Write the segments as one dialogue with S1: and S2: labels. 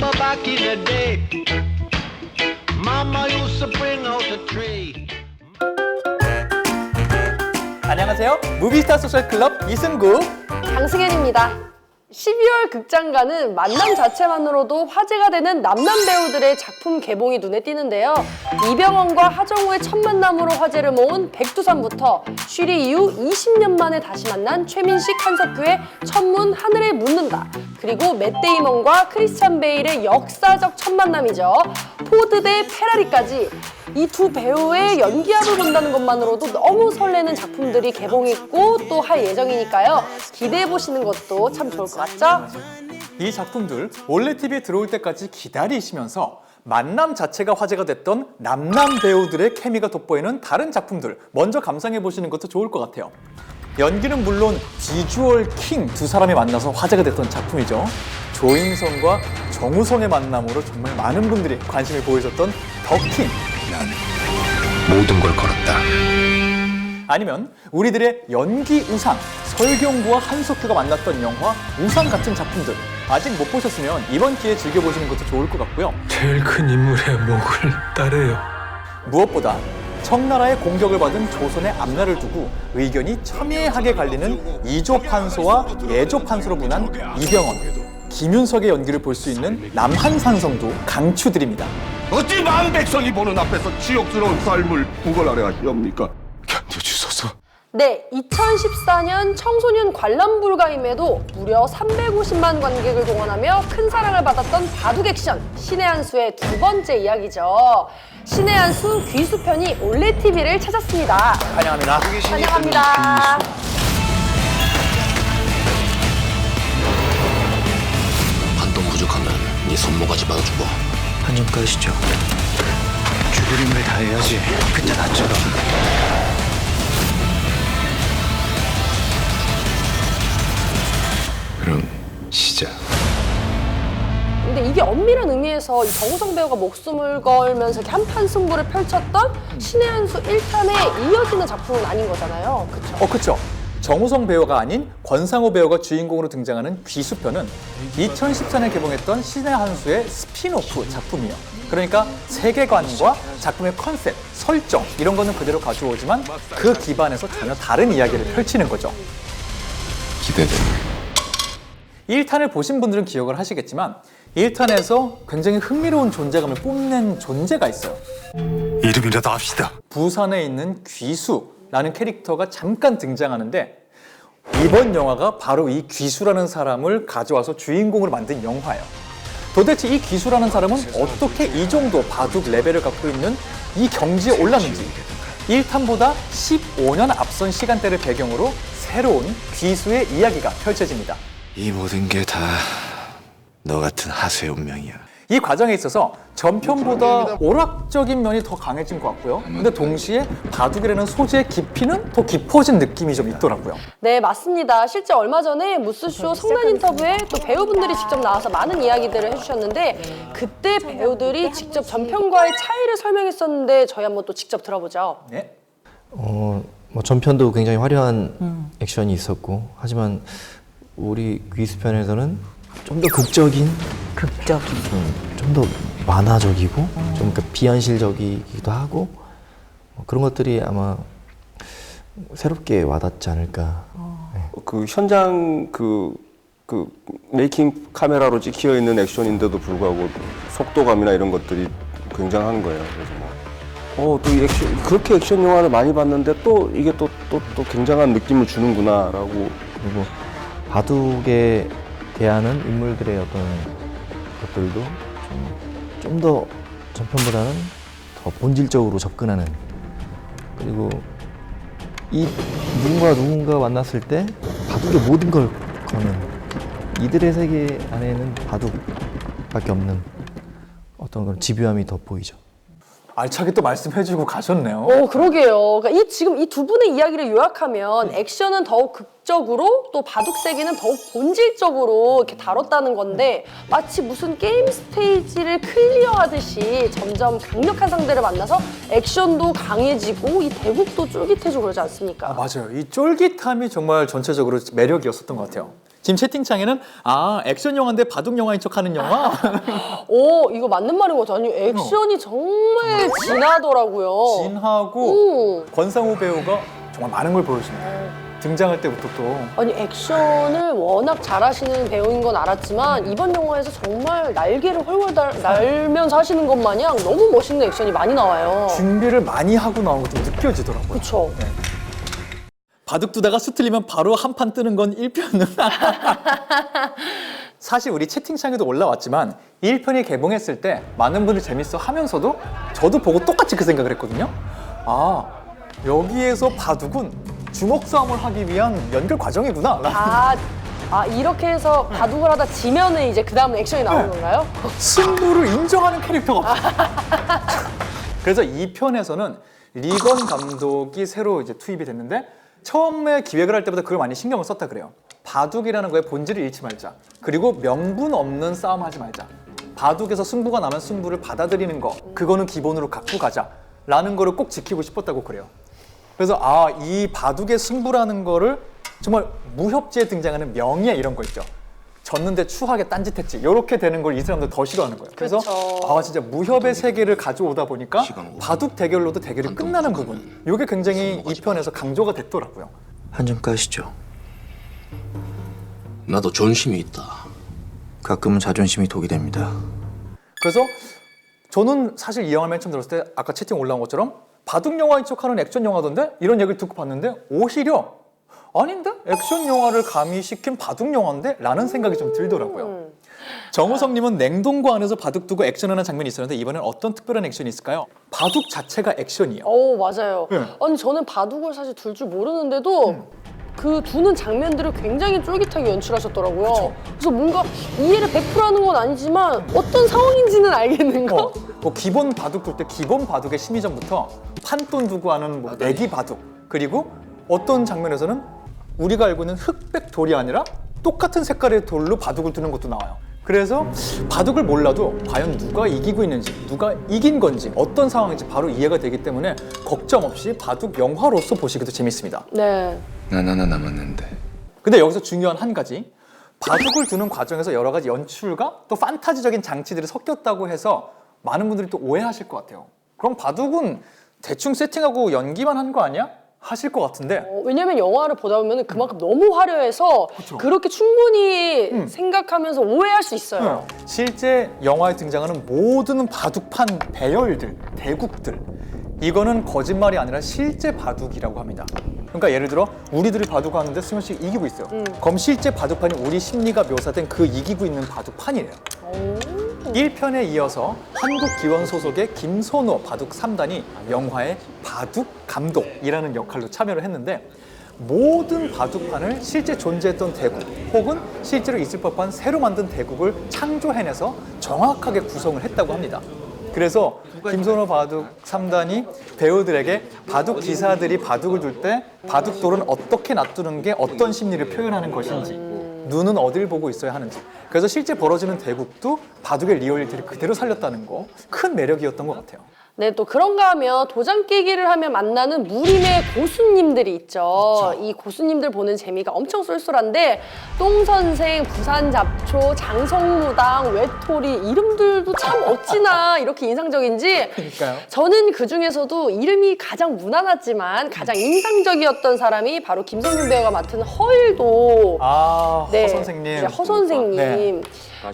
S1: remember back in the day, Mama used to bring out the tree.
S2: 안녕하세요. 무비스타 소셜 클럽 이승국.
S3: 강승현입니다. 12월 극장가는 만남 자체만으로도 화제가 되는 남남 배우들의 작품 개봉이 눈에 띄는데요. 이병헌과 하정우의 첫 만남으로 화제를 모은 백두산부터 쉬리 이후 20년 만에 다시 만난 최민식 한석규의 천문 하늘에 묻는다. 그리고 맷 데이먼과 크리스찬 베일의 역사적 첫 만남이죠. 포드 대 페라리까지 이 두 배우의 연기합을 본다는 것만으로도 너무 설레는 작품들이 개봉했고 또 할 예정이니까요. 기대해 보시는 것도 참 좋을 것 같죠?
S2: 이 작품들 원래 TV에 들어올 때까지 기다리시면서 만남 자체가 화제가 됐던 남남 배우들의 케미가 돋보이는 다른 작품들 먼저 감상해 보시는 것도 좋을 것 같아요. 연기는 물론 비주얼 킹 두 사람이 만나서 화제가 됐던 작품이죠. 조인성과 정우성의 만남으로 정말 많은 분들이 관심을 보이셨던 더킹
S4: 모든 걸 걸었다.
S2: 아니면 우리들의 연기 우상 설경구와 한석규가 만났던 영화 우상 같은 작품들 아직 못 보셨으면 이번 기회에 즐겨보시는 것도 좋을 것 같고요.
S4: 제일 큰 인물의 목을 따래요.
S2: 무엇보다 청나라의 공격을 받은 조선의 앞날을 두고 의견이 첨예하게 갈리는 이조 판소와 예조 판소로 분한 이병헌, 김윤석의 연기를 볼 수 있는 남한산성도 강추드립니다.
S5: 어찌 만 백성이 보는 앞에서 치욕스러운 삶을 구걸하려 하시옵니까?
S3: 네, 2014년 청소년 관람 불가임에도 무려 350만 관객을 동원하며 큰 사랑을 받았던 바둑 액션 신의 한 수의 두 번째 이야기죠. 신의 한수 귀수편이 올레 TV를 찾았습니다.
S2: 환영합니다.
S3: 환영합니다.
S4: 한돈 부족하면 네 손모가지 받아주고.
S6: 한점 까시죠. 죽을 힘을 다해야지. 그때 나처럼.
S4: 시작.
S3: 근데 이게 엄밀한 의미에서 이 정우성 배우가 목숨을 걸면서 이렇게 한판 승부를 펼쳤던 신의 한 수 1탄에 이어지는 작품은 아닌 거잖아요. 그쵸?
S2: 어, 그쵸. 정우성 배우가 아닌 권상우 배우가 주인공으로 등장하는 귀수편은 2014년에 개봉했던 신의 한수의 스피노프 작품이에요. 그러니까 세계관과 작품의 컨셉, 설정 이런 거는 그대로 가져오지만 그 기반에서 전혀 다른 이야기를 펼치는 거죠.
S4: 기대돼.
S2: 1탄을 보신 분들은 기억을 하시겠지만 1탄에서 굉장히 흥미로운 존재감을 뽐낸 존재가 있어요.
S6: 이름이라도 합시다.
S2: 부산에 있는 귀수라는 캐릭터가 잠깐 등장하는데 이번 영화가 바로 이 귀수라는 사람을 가져와서 주인공으로 만든 영화예요. 도대체 이 귀수라는 사람은 어떻게 이 정도 바둑 레벨을 갖고 있는 이 경지에 올랐는지 1탄보다 15년 앞선 시간대를 배경으로 새로운 귀수의 이야기가 펼쳐집니다.
S6: 이 모든 게 다 너 같은 하수의 운명이야.
S2: 이 과정에 있어서 전편보다 오락적인 면이 더 강해진 것 같고요. 근데 동시에 바둑이라는 소재의 깊이는 더 깊어진 느낌이 좀 있더라고요.
S3: 네, 맞습니다. 실제 얼마 전에 무스쇼 성난 인터뷰에 또 배우분들이 직접 나와서 많은 이야기들을 해주셨는데 그때 배우들이 직접 전편과의 차이를 설명했었는데 저희 한번 또 직접 들어보죠.
S2: 네.
S7: 어, 뭐 전편도 굉장히 화려한 액션이 있었고 하지만 우리 귀수편에서는 좀 더 극적인? 극적인. 좀 더 만화적이고 좀 그러니까 비현실적이기도 하고 뭐 그런 것들이 아마 새롭게 와닿지 않을까.
S5: 그 현장 그, 그 메이킹 카메라로 찍혀 있는 액션인데도 불구하고 속도감이나 이런 것들이 굉장한 거예요. 그래서 뭐, 어, 또이 액션, 그렇게 액션 영화를 많이 봤는데 또 이게 또, 또, 또 굉장한 느낌을 주는구나라고
S7: 그리고 바둑에 대하는 인물들의 어떤 것들도 좀더 전편보다는 더 본질적으로 접근하는 그리고 이 누군가 누군가 만났을 때 바둑의 모든 걸 거는 이들의 세계 안에는 바둑밖에 없는 어떤 그런 집요함이 돋보이죠.
S2: 알차게 또 말씀해주고 가셨네요.
S3: 오, 그러게요. 그러니까 이 지금 이 두 분의 이야기를 요약하면 액션은 더욱 극적으로 또 바둑 세계는 더욱 본질적으로 이렇게 다뤘다는 건데 마치 무슨 게임 스테이지를 클리어하듯이 점점 강력한 상대를 만나서 액션도 강해지고 이 대국도 쫄깃해지고 그러지 않습니까?
S2: 아, 맞아요. 이 쫄깃함이 정말 전체적으로 매력이었었던 것 같아요. 지금 채팅창에는 아 액션 영화인데 바둑 영화인 척하는 영화
S3: 오 이거 맞는 말인 것 같아요. 아니 액션이 정말 진하더라고요.
S2: 진하고
S3: 음.
S2: 권상우 배우가 정말 많은 걸 보여줍니다. 등장할 때부터 또
S3: 아니 액션을 워낙 잘하시는 배우인 건 알았지만 이번 영화에서 정말 날개를 훨훨 달- 날면서 하시는 것 마냥 너무 멋있는 액션이 많이 나와요.
S2: 준비를 많이 하고 나온 것도 느껴지더라고요.
S3: 그렇죠.
S2: 바둑 두다가 수 틀리면 바로 한 판 뜨는 건 1편은 사실 우리 채팅창에도 올라왔지만 1편이 개봉했을 때 많은 분들이 재밌어 하면서도 저도 보고 똑같이 그 생각을 했거든요. 아 여기에서 바둑은 주먹 싸움을 하기 위한 연결 과정이구나.
S3: 아, 아 이렇게 해서 바둑을 하다 지면은 이제 그 다음 액션이 나오는
S2: 네.
S3: 건가요?
S2: 승부를 인정하는 캐릭터가 없어요. 그래서 2편에서는 리건 감독이 새로 이제 투입이 됐는데 처음에 기획을 할 때보다 그걸 많이 신경을 썼다 그래요. 바둑이라는 거에 본질을 잃지 말자. 그리고 명분 없는 싸움 하지 말자. 바둑에서 승부가 나면 승부를 받아들이는 거 그거는 기본으로 갖고 가자. 라는 거를 꼭 지키고 싶었다고 그래요. 그래서 아 이 바둑의 승부라는 거를 정말 무협지에 등장하는 명예 이런 거 있죠. 졌는데 추하게 딴짓했지. 이렇게 되는 걸 이 사람들 더 싫어하는 거예요. 그래서
S3: 그쵸.
S2: 아 진짜 무협의 세계를 가져오다 보니까. 바둑 대결로도 대결이 끝나는 부분. 이게 굉장히 이 편에서 강조가 됐더라고요.
S7: 한 점 까시죠.
S4: 나도 존심이 있다.
S7: 가끔은 자존심이 독이 됩니다.
S2: 그래서 저는 사실 이 영화 맨 처음 들었을 때 아까 채팅 올라온 것처럼 바둑 영화인 척하는 액션 영화던데 이런 얘기를 듣고 봤는데 오히려 아닌데 액션 영화를 가미시킨 바둑 영화인데 라는 생각이 좀 들더라고요. 정우성님은 냉동고 안에서 바둑 두고 액션하는 장면이 있었는데 이번엔 어떤 특별한 액션이 있을까요? 바둑 자체가 액션이에요.
S3: 오 맞아요.
S2: 네.
S3: 아니 저는 바둑을 사실 둘 줄 모르는데도 그 두는 장면들을 굉장히 쫄깃하게 연출하셨더라고요. 그래서 뭔가 이해를 100% 하는 건 아니지만 어떤 상황인지는 알겠는 거.
S2: 어, 뭐 기본 바둑 둘 때 기본 바둑의 심리전부터 판돈 두고 하는 뭐 내기 바둑 그리고 어떤 장면에서는 우리가 알고 있는 흑백 돌이 아니라 똑같은 색깔의 돌로 바둑을 두는 것도 나와요. 그래서 바둑을 몰라도 과연 누가 이기고 있는지 누가 이긴 건지 어떤 상황인지 바로 이해가 되기 때문에 걱정 없이 바둑 영화로서 보시기도 재밌습니다.
S3: 네.
S6: 난 하나 남았는데
S2: 근데 여기서 중요한 한 가지 바둑을 두는 과정에서 여러 가지 연출과 또 판타지적인 장치들이 섞였다고 해서 많은 분들이 또 오해하실 것 같아요. 그럼 바둑은 대충 세팅하고 연기만 한 거 아니야? 하실 것 같은데
S3: 어, 왜냐면 영화를 보다 보면 그만큼 너무 화려해서
S2: 그쵸.
S3: 그렇게 충분히
S2: 음.
S3: 생각하면서 오해할 수 있어요.
S2: 실제 영화에 등장하는 모든 바둑판 배열들, 대국들 이거는 거짓말이 아니라 실제 바둑이라고 합니다. 그러니까 예를 들어 우리들이 바둑 하는데 수면 씨 이기고 있어요. 그럼 실제 바둑판이 우리 심리가 묘사된 그 이기고 있는 바둑판이래요. 1편에 이어서 한국기원 소속의 김선호 바둑 3단이 영화의 바둑 감독이라는 역할로 참여를 했는데 모든 바둑판을 실제 존재했던 대국 혹은 실제로 있을 법한 새로 만든 대국을 창조해내서 정확하게 구성을 했다고 합니다. 그래서 김선호 바둑 3단이 배우들에게 바둑 기사들이 바둑을 둘 때 바둑돌은 어떻게 놔두는 게 어떤 심리를 표현하는 것인지 눈은 어딜 보고 있어야 하는지 그래서 실제 벌어지는 대국도 바둑의 리얼리티를 그대로 살렸다는 거 큰 매력이었던 것 같아요.
S3: 네, 또 그런가 하면 도장 깨기를 하면 만나는 무림의 고수님들이 있죠. 이 고수님들 보는 재미가 엄청 쏠쏠한데 똥선생, 부산 잡초, 장성무당, 외톨이 이름들도 참 어찌나 이렇게 인상적인지
S2: 그러니까요.
S3: 저는 그 중에서도 이름이 가장 무난하지만 가장 인상적이었던 사람이 바로 김성균 배우가 맡은 허일도
S2: 아,
S3: 네,
S2: 허 선생님.
S3: 네, 허 선생님.
S2: 네.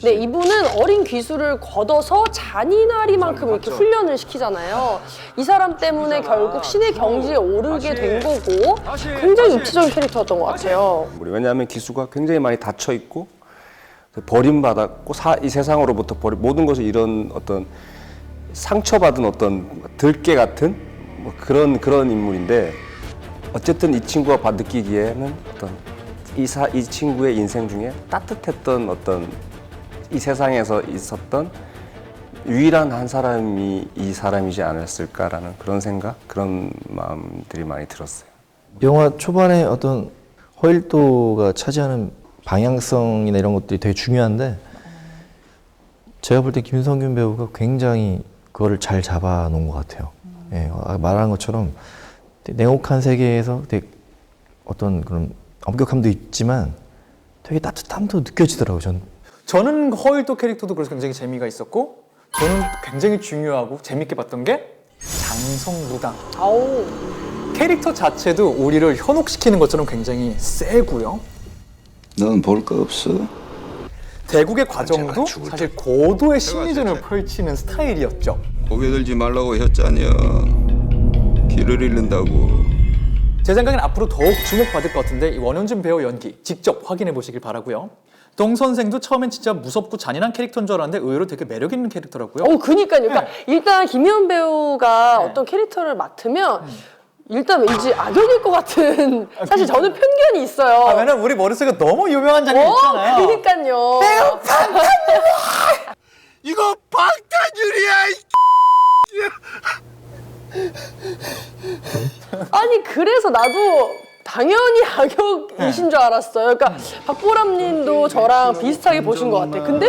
S3: 네. 이분은 어린 기술을 걷어서 잔인하리만큼 이렇게 훈련을 시키잖아요. 이 사람 때문에 결국 신의 경지에 오르게 된 거고 굉장히 입체적인 캐릭터였던 것 같아요.
S5: 우리 왜냐하면 기수가 굉장히 많이 닫혀 있고 버림받았고 사- 이 세상으로부터 버리, 모든 것을 이런 어떤 상처받은 어떤 들깨 같은 뭐 그런 그런 인물인데 어쨌든 이 친구가 받 느끼기에는 어떤 이, 사, 이 친구의 인생 중에 따뜻했던 어떤 이 세상에서 있었던 유일한 한 사람이 이 사람이지 않았을까라는 그런 생각 그런 마음들이 많이 들었어요.
S7: 영화 초반에 어떤 허일도가 차지하는 방향성이나 이런 것들이 되게 중요한데 제가 볼 때 김성균 배우가 굉장히 그거를 잘 잡아 놓은 것 같아요. 예, 아까 말한 것처럼 냉혹한 세계에서 되게 어떤 그런 엄격함도 있지만 되게 따뜻함도 느껴지더라고요. 전
S2: 저는 허일도 캐릭터도 그래서 굉장히 재미가 있었고 저는 굉장히 중요하고 재밌게 봤던 게 장성무당
S3: 아우.
S2: 캐릭터 자체도 우리를 현혹시키는 것처럼 굉장히 세고요.
S6: 넌 볼 거 없어?
S2: 대국의 과정도
S6: 제가 죽을
S2: 사실 고도의 심리전을 펼치는 스타일이었죠.
S6: 고개 들지 말라고 했잖여. 길을 잃는다고.
S2: 제 생각엔 앞으로 더욱 주목받을 것 같은데 이 원현준 배우 연기 직접 확인해 보시길 바라고요. 동 선생도 처음엔 진짜 무섭고 잔인한 캐릭터인 줄 알았는데 의외로 되게 매력 있는 캐릭터라고요.
S3: 어, 그니까요. 그러니까
S2: 네.
S3: 일단 김희원 배우가 어떤 캐릭터를 맡으면 일단 왠지 악역일 것 같은 사실 저는 편견이 있어요.
S2: 아, 왜냐면 우리 머릿속에 너무 유명한 장면
S3: 어,
S2: 있잖아요.
S3: 그니까요.
S6: 이거 방탄유리야!
S3: 아니 그래서 나도 당연히 악역이신 줄 알았어요. 그러니까 박보람 님도 저랑 비슷하게 보신 것 같아. 근데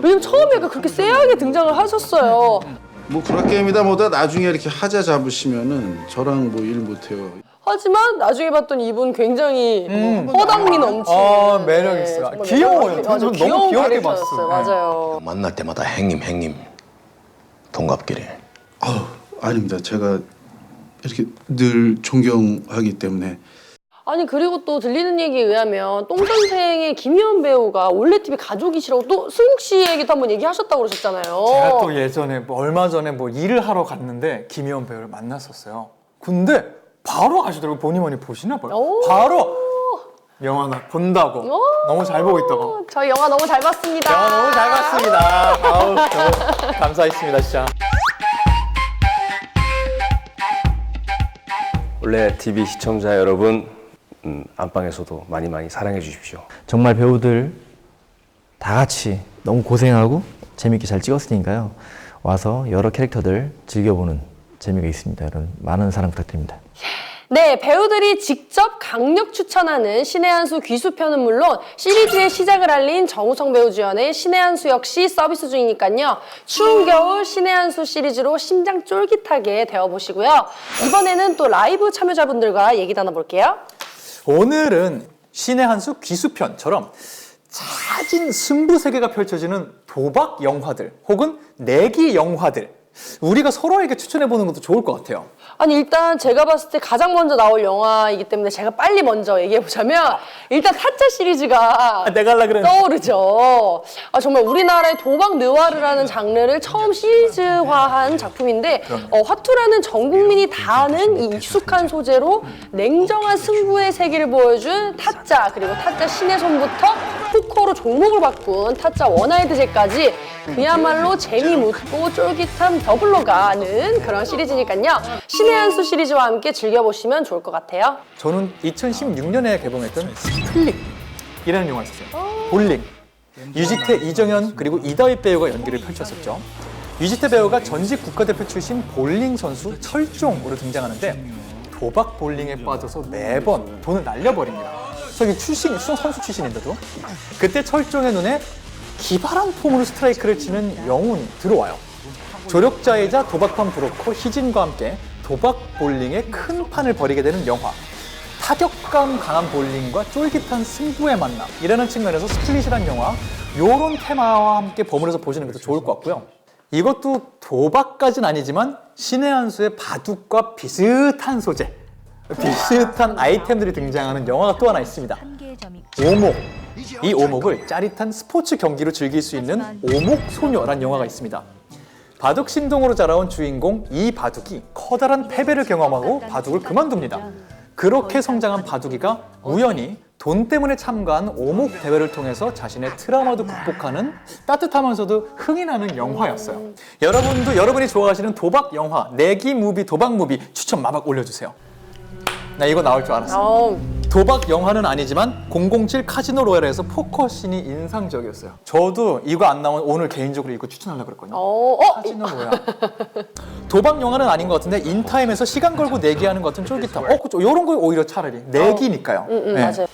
S3: 왜냐면 처음에 약간 그렇게 쎄하게 등장을 하셨어요.
S8: 뭐 프로게임이다 뭐다 나중에 이렇게 하자 잡으시면은 저랑 뭐 일 못해요.
S3: 하지만 나중에 봤더니 이분 굉장히 허당미 넘치는
S2: 아, 매력 있어요.
S3: 정말
S2: 귀여워요.
S3: 매력
S2: 저는. 너무
S3: 귀여운
S2: 귀엽게
S3: 캐릭터였어요.
S2: 봤어요.
S3: 맞아요.
S4: 만날 때마다 행님 행님 동갑끼리
S8: 아우 아닙니다. 제가 이렇게 늘 존경하기 때문에
S3: 아니 그리고 또 들리는 얘기에 의하면 똥 선생의 김희원 배우가 원래 TV 가족이시라고 또 승국 씨에게도 한번 얘기하셨다고 그러셨잖아요.
S2: 제가 또 예전에 뭐 얼마 전에 뭐 일을 하러 갔는데 김희원 배우를 만났었어요. 근데 바로. 보니 뭐니 보시나 봐요.
S3: 오.
S2: 바로 영화 나 본다고
S3: 오.
S2: 너무 잘 보고 있다고.
S3: 저희 영화 너무 잘 봤습니다.
S2: 영화 너무 잘 봤습니다. 아우 너무 감사했습니다 진짜.
S5: 원래 TV 시청자 여러분 음, 안방에서도 많이 많이 사랑해 주십시오.
S7: 정말 배우들 다 같이 너무 고생하고 재밌게 잘 찍었으니까요. 와서 여러 캐릭터들 즐겨보는 재미가 있습니다. 여러분 많은 사랑 부탁드립니다.
S3: 네, 배우들이 직접 강력 추천하는 신의 한수 귀수편은 물론 시리즈의 시작을 알린 정우성 배우 주연의 신의 한수 역시 서비스 중이니까요. 추운 겨울 신의 한수 시리즈로 심장 쫄깃하게 데워보시고요. 이번에는 또 라이브 참여자분들과 얘기 나눠볼게요.
S2: 오늘은 신의 한수 귀수편처럼 차진 승부 세계가 펼쳐지는 도박 영화들 혹은 내기 영화들 우리가 서로에게 추천해 보는 것도 좋을 것 같아요.
S3: 아니 일단 제가 봤을 때 가장 먼저 나올 영화이기 때문에 제가 빨리 먼저 얘기해 보자면 일단 타짜 시리즈가
S2: 아, 내가 하려.
S3: 떠오르죠. 아, 정말 우리나라의 도박 느와르라는 장르를 처음 시리즈화한 작품인데 어, 화투라는 전 국민이 다 아는 이 익숙한 소재로 냉정한 승부의 세계를 보여준 타짜 그리고 타짜 신의 손부터 포커로 종목을 바꾼 타짜 원하이드제까지 그야말로 재미 묻고 쫄깃한 더블로 가는 그런 시리즈니까요. 신 의한수 시리즈와 함께 즐겨보시면 좋을 것 같아요.
S2: 저는 2016년에 개봉했던 스플릿 이라는 영화 있었어요. 볼링. 유지태, 이정현 그리고 이다윗 배우가 연기를 펼쳤었죠. 유지태 배우가 전직 국가대표 출신 볼링 선수 철종으로 등장하는데 도박 볼링에 빠져서 매번 돈을 날려버립니다. 저기 출신, 수- 선수 출신인데도 그때 철종의 눈에 기발한 폼으로 스트라이크를 치는 영웅이 들어와요. 조력자이자 도박판 브로커 희진과 함께 도박 볼링의 큰 판을 벌이게 되는 영화. 타격감 강한 볼링과 쫄깃한 승부의 만남. 이라는 측면에서 스플릿이란 영화, 요런 테마와 함께 버무려서 보시는 것도 좋을 것 같고요. 이것도 도박까진 아니지만 신의 한 수의 바둑과 비슷한 소재, 비슷한 아이템들이 등장하는 영화가 또 하나 있습니다. 오목. 이 오목을 짜릿한 스포츠 경기로 즐길 수 있는 오목소녀란 영화가 있습니다. 바둑 신동으로 자라온 주인공 이 바둑이 커다란 패배를 경험하고 바둑을 그만둡니다. 그렇게 성장한 바둑이가 우연히 돈 때문에 참가한 오목 대회를 통해서 자신의 트라우마도 극복하는 따뜻하면서도 흥이 나는 영화였어요. 여러분도 여러분이 좋아하시는 도박 영화, 내기 무비, 도박 무비 추천 마박 올려주세요. 나 이거 나올 줄 알았어.
S3: 어,
S2: 도박 영화는 아니지만 007 카지노 로얄에서 포커 씬이 인상적이었어요. 저도 이거 안 나오면 오늘 개인적으로 이거 추천하려고 그랬거든요.
S3: 어, 어,
S2: 카지노 로얄. 도박 영화는 아닌 것 같은데 인타임에서 시간 걸고 내기하는 것 같은 쫄깃함. 어, 그죠. 이런 거 오히려 차라리 내기니까요.
S3: 응, 응,
S2: 네.
S3: 맞아요.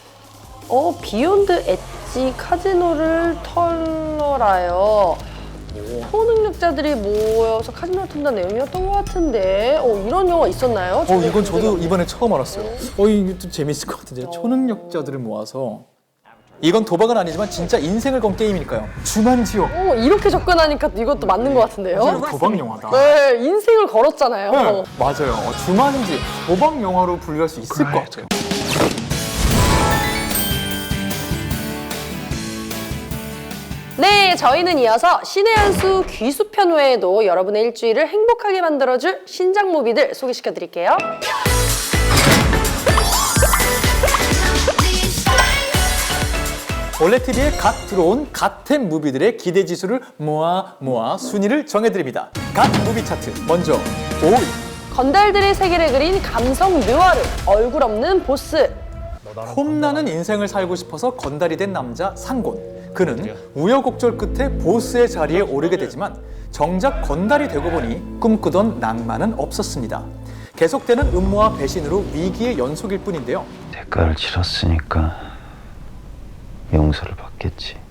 S3: 어, 비욘드 엣지 카지노를 털어라요. 초 능력자들이 모여서 카지노를 턴다는 내용이었던 것 같은데, 어, 이런 영화 있었나요?
S2: 어, 이건 저도 이번에 처음 알았어요. 어, 이거 좀 재밌을 것 같은데. 초능력자들을 모아서 이건 도박은 아니지만 진짜 인생을 건 게임이니까요. 주만지요.
S3: 오, 이렇게 접근하니까 이것도 맞는 것 같은데요?
S2: 도박 영화다.
S3: 네, 인생을 걸었잖아요.
S2: 네, 맞아요. 어, 주만지 도박 영화로 분류할 수 있을 것 같아요.
S3: 네, 저희는 이어서 신의 한 수 귀수편 외에도 여러분의 일주일을 행복하게 만들어줄 신작 무비들 소개시켜 드릴게요.
S2: 올레 TV에 갓 들어온 갓템 무비들의 기대 지수를 모아 모아 순위를 정해드립니다. 갓 무비 차트 먼저 5위
S3: 건달들의 세계를 그린 감성 느와르, 얼굴 없는 보스.
S2: 폼나는 인생을 살고 싶어서 건달이 된 남자 상곤. 그는 우여곡절 끝에 보스의 자리에 오르게 되지만 정작 건달이 되고 보니 꿈꾸던 낭만은 없었습니다. 계속되는 음모와 배신으로 위기의 연속일 뿐인데요.
S9: 대가를 치렀으니까 용서를 받겠지.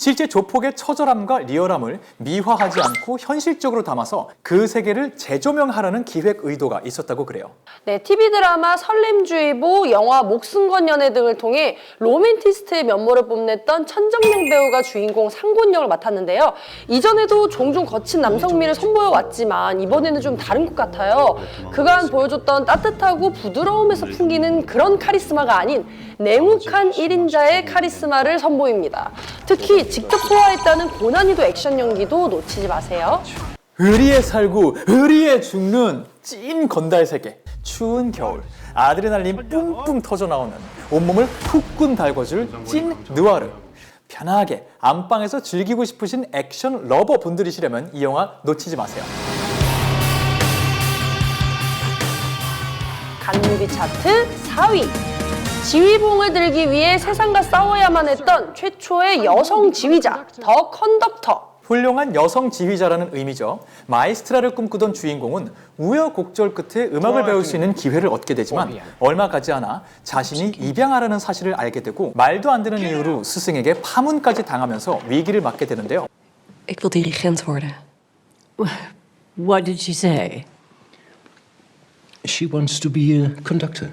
S2: 실제 조폭의 처절함과 리얼함을 미화하지 않고 현실적으로 담아서 그 세계를 재조명하라는 기획 의도가 있었다고 그래요.
S3: 네, TV 드라마 설렘주의보, 영화 목숨 건 연애 등을 통해 로맨티스트의 면모를 뽐냈던 천정명 배우가 주인공 상곤 역을 맡았는데요. 이전에도 종종 거친 남성미를 선보여 왔지만 이번에는 좀 다른 것 같아요. 그간 보여줬던 따뜻하고 부드러움에서 풍기는 그런 카리스마가 아닌 냉혹한 1인자의 카리스마를 선보입니다. 특히 직접 소화했다는 고난이도 액션 연기도 놓치지 마세요.
S2: 의리에 살고 의리에 죽는 찐 건달 세계 추운 겨울 아드레날린 뿜뿜 터져 나오는 온몸을 푹군 달궈줄 찐 느와르 편하게 안방에서 즐기고 싶으신 액션 러버 분들이시라면 이 영화 놓치지 마세요
S3: 간무비 차트 4위. 지휘봉을 들기 위해 세상과 싸워야만 했던 최초의 여성 지휘자, 더 컨덕터.
S2: 훌륭한 여성 지휘자라는 의미죠 마이스트라를 꿈꾸던 주인공은 우여곡절 끝에 음악을 배울 수 있는 기회를 얻게 되지만 얼마 가지 않아 자신이 입양하라는 사실을 알게 되고 말도 안 되는 이유로 스승에게 파문까지 당하면서 위기를 맞게 되는데요
S10: Ik wil dirigent worden.
S11: What did she say?
S6: She wants to be a conductor.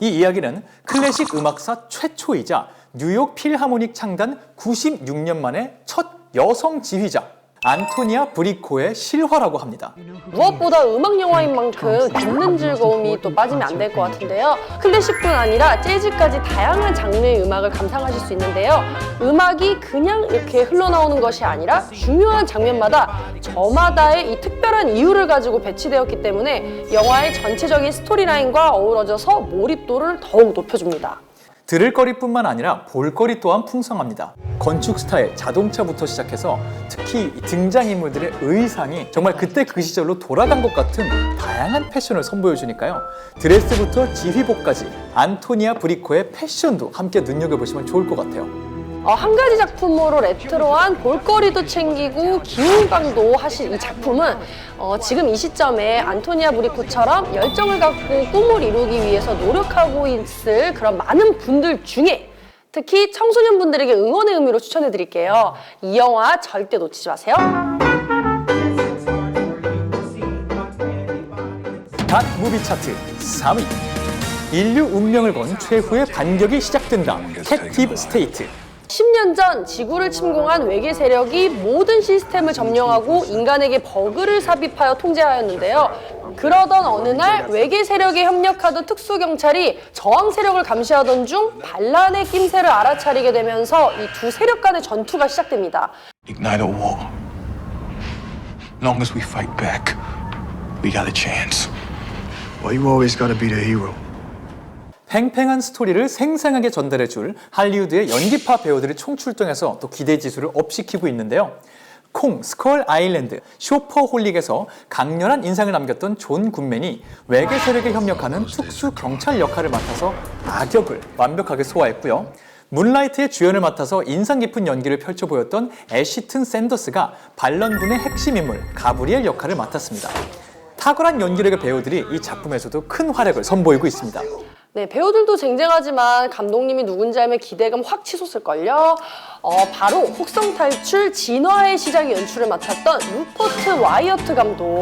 S2: 이 이야기는 클래식 음악사 최초이자 뉴욕 필하모닉 창단 96년 만에 첫 여성 지휘자 안토니아 브리코의 실화라고 합니다.
S3: 무엇보다 음악 영화인 만큼 듣는 즐거움이 또 빠지면 안 될 것 같은데요. 클래식뿐 아니라 재즈까지 다양한 장르의 음악을 감상하실 수 있는데요. 음악이 그냥 이렇게 흘러나오는 것이 아니라 중요한 장면마다 저마다의 이 특별한 이유를 가지고 배치되었기 때문에 영화의 전체적인 스토리라인과 어우러져서 몰입도를 더욱 높여줍니다.
S2: 들을 거리뿐만 아니라 볼거리 또한 풍성합니다. 건축 스타일, 자동차부터 시작해서 특히 이 등장인물들의 의상이 정말 그때 그 시절로 돌아간 것 같은 다양한 패션을 선보여 주니까요. 드레스부터 지휘복까지 안토니아 브리코의 패션도 함께 눈여겨보시면 좋을 것 같아요.
S3: 어, 한 가지 작품으로 레트로한 볼거리도 챙기고 기운감도 하실 이 작품은 어, 지금 이 시점에 안토니아 브리코처럼 열정을 갖고 꿈을 이루기 위해서 노력하고 있을 그런 많은 분들 중에 특히 청소년분들에게 응원의 의미로 추천해 드릴게요. 이 영화 절대 놓치지 마세요.
S2: 갓 무비 차트 3위 인류 운명을 건 최후의 반격이 시작된다 캡티브 스테이트
S3: 10년 전 지구를 침공한 외계 세력이 모든 시스템을 점령하고 인간에게 버그를 삽입하여 통제하였는데요. 그러던 어느 날 외계 세력에 협력하던 특수경찰이 저항 세력을 감시하던 중 반란의 낌새를 알아차리게 되면서 이 두 세력 간의 전투가 시작됩니다.
S4: Ignite a war. Long as we fight back, we got a chance.
S1: Well, you always gotta be the hero.
S2: 팽팽한 스토리를 생생하게 전달해 줄 할리우드의 연기파 배우들이 총출동해서 또 기대 지수를 업시키고 있는데요. 콩, 스컬 아일랜드, 쇼퍼홀릭에서 강렬한 인상을 남겼던 존 굿맨이 외계 세력에 협력하는 특수 경찰 역할을 맡아서 악역을 완벽하게 소화했고요. 문라이트의 주연을 맡아서 인상 깊은 연기를 펼쳐 보였던 애시튼 샌더스가 반란군의 핵심 인물 가브리엘 역할을 맡았습니다. 탁월한 연기력의 배우들이 이 작품에서도 큰 활약을 선보이고 있습니다.
S3: 네, 배우들도 쟁쟁하지만 감독님이 누군지 알면 기대감 확 치솟을걸요. 어, 바로 혹성 탈출 진화의 시작의 연출을 맡았던 루퍼트 와이어트 감독.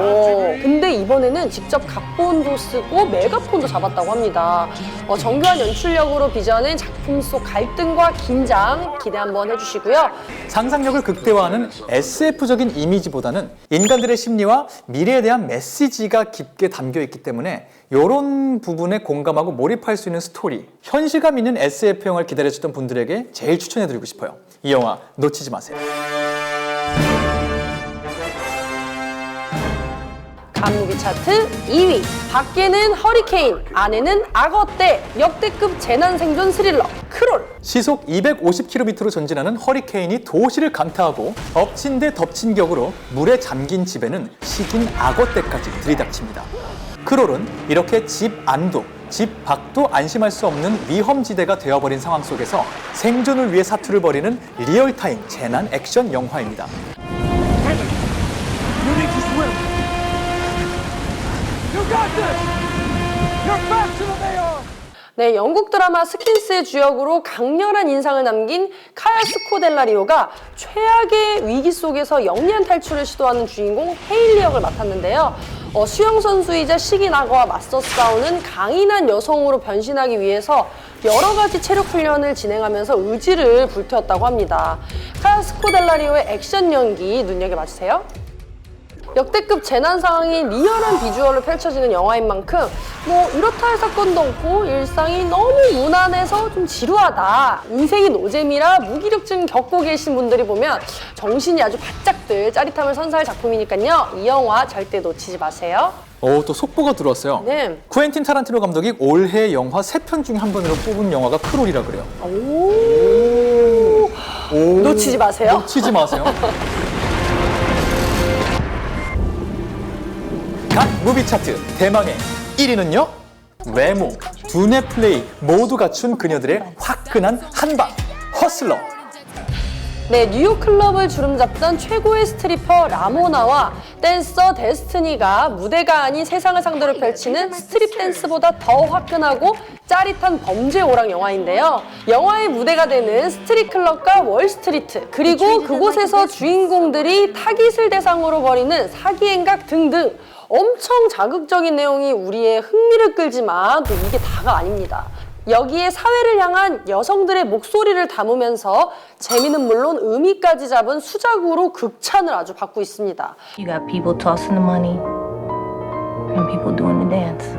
S3: 근데 이번에는 직접 각본도 쓰고 메가폰도 잡았다고 합니다. 어, 정교한 연출력으로 빚어낸 작품 속 갈등과 긴장 기대 한번 해주시고요.
S2: 상상력을 극대화하는 SF적인 이미지보다는 인간들의 심리와 미래에 대한 메시지가 깊게 담겨 있기 때문에 이런 부분에 공감하고 몰입할 수 있는 스토리, 현실감 있는 SF 영화를 기다려주던 분들에게 제일 추천해드리고 싶어요. 이 영화 놓치지 마세요.
S3: 감무비 차트 2위 밖에는 허리케인 안에는 악어떼 역대급 재난 생존 스릴러 크롤
S2: 시속 250km로 전진하는 허리케인이 도시를 강타하고 엎친 데 덮친 격으로 물에 잠긴 집에는 식인 악어떼까지 들이닥칩니다. 크롤은 이렇게 집 안도, 집 밖도 안심할 수 없는 위험지대가 되어버린 상황 속에서 생존을 위해 사투를 벌이는 리얼타임 재난 액션 영화입니다.
S3: 네, 영국 드라마 스킨스의 주역으로 강렬한 인상을 남긴 카야 스코델라리오가 최악의 위기 속에서 영리한 탈출을 시도하는 주인공 헤일리 역을 맡았는데요. 어, 수영 선수이자 식인 악어와 맞서 싸우는 강인한 여성으로 변신하기 위해서 여러 가지 체력 훈련을 진행하면서 의지를 불태웠다고 합니다. 카야 스코델라리오의 액션 연기 눈여겨 봐주세요. 역대급 재난 상황이 리얼한 비주얼로 펼쳐지는 영화인 만큼 뭐 이렇다 할 사건도 없고 일상이 너무 무난해서 좀 지루하다 인생이 노잼이라 무기력증 겪고 계신 분들이 보면 정신이 아주 바짝 들 짜릿함을 선사할 작품이니까요 이 영화 절대 놓치지 마세요
S2: 오, 또 속보가 들어왔어요.
S3: 네.
S2: 쿠엔틴 타란티노 감독이 올해 영화 세 편 중 한 편으로 뽑은 영화가 크롤이라 그래요.
S3: 오, 놓치지 마세요
S2: 놓치지 마세요. 각 무비 차트 대망의 1위는요? 외모, 두뇌 플레이 모두 갖춘 그녀들의 화끈한 한방 허슬러
S3: 네, 뉴욕 클럽을 주름 잡던 최고의 스트리퍼 라모나와 댄서 데스티니가 무대가 아닌 세상을 상대로 펼치는 스트립 댄스보다 더 화끈하고 짜릿한 범죄 오락 영화인데요. 영화의 무대가 되는 스트릿 클럽과 월스트리트, 그리고 그곳에서 주인공들이 타깃을 대상으로 벌이는 사기 행각 등등 엄청 자극적인 내용이 우리의 흥미를 끌지만 또 이게 다가 아닙니다. 여기에 사회를 향한 여성들의 목소리를 담으면서 재미는 물론 의미까지 잡은 수작으로 극찬을 아주 받고 있습니다.
S12: You got people tossing the money and people doing the dance.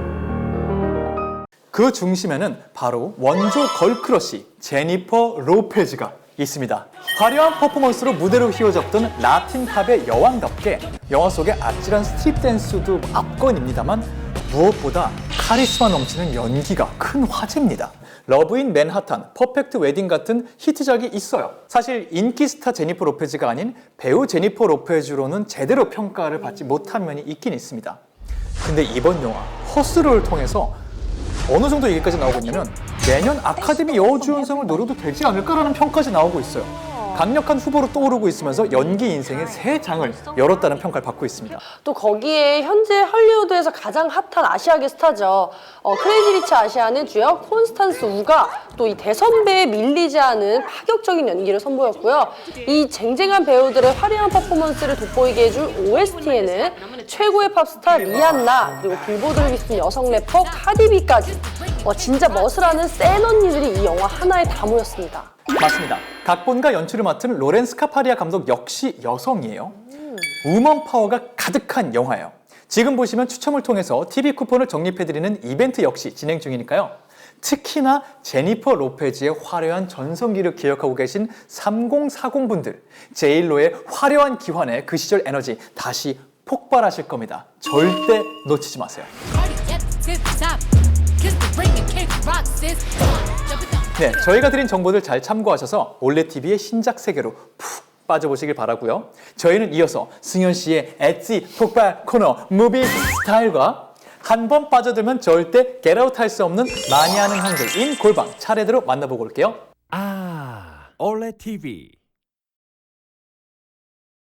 S2: 그 중심에는 바로 원조 걸크러쉬 제니퍼 로페즈가 있습니다. 화려한 퍼포먼스로 무대로 휘어졌던 라틴 팝의 여왕답게 영화 속의 아찔한 스트립 댄스도 압권입니다만 무엇보다 카리스마 넘치는 연기가 큰 화제입니다. 러브인 맨하탄, 퍼펙트 웨딩 같은 히트작이 있어요. 사실 인기 스타 제니퍼 로페즈가 아닌 배우 제니퍼 로페즈로는 제대로 평가를 받지 못한 면이 있긴 있습니다. 근데 이번 영화 허스를 통해서 어느 정도 얘기까지 나오고 있냐면 내년 아카데미 여우주연상을 노려도 되지 않을까라는 평까지 나오고 있어요. 강력한 후보로 떠오르고 있으면서 연기 인생의 새 장을 열었다는 평가를 받고 있습니다.
S3: 또 거기에 현재 할리우드에서 가장 핫한 아시아계 스타죠. 어, 크레이지 리치 아시아는 주역 콘스탄스 우가 또 이 대선배에 밀리지 않은 파격적인 연기를 선보였고요. 이 쟁쟁한 배우들의 화려한 퍼포먼스를 돋보이게 해줄 OST에는 최고의 팝스타 리안나 그리고 빌보드를 휩쓴 여성 래퍼 카디비까지 어, 진짜 멋을 센 언니들이 이 영화 하나에 다 모였습니다.
S2: 맞습니다. 각본과 연출을 맡은 로렌스 카파리아 감독 역시 여성이에요. 우먼 파워가 가득한 영화예요. 지금 보시면 추첨을 통해서 TV 쿠폰을 적립해드리는 이벤트 역시 진행 중이니까요. 특히나 제니퍼 로페즈의 화려한 전성기를 기억하고 계신 3040분들, 제일로의 화려한 기환에 그 시절 에너지 다시 폭발하실 겁니다. 절대 놓치지 마세요. 네, 저희가 드린 정보들 잘 참고하셔서 올레TV의 신작 세계로 푹 빠져보시길 바라고요. 저희는 이어서 승현 씨의 엣지 폭발 코너 무비 스타일과 한 번 빠져들면 절대 겟아웃 할 수 없는 많이 하는 한글 인 골방 차례대로 만나보고 올게요.
S13: 아, 올레 TV.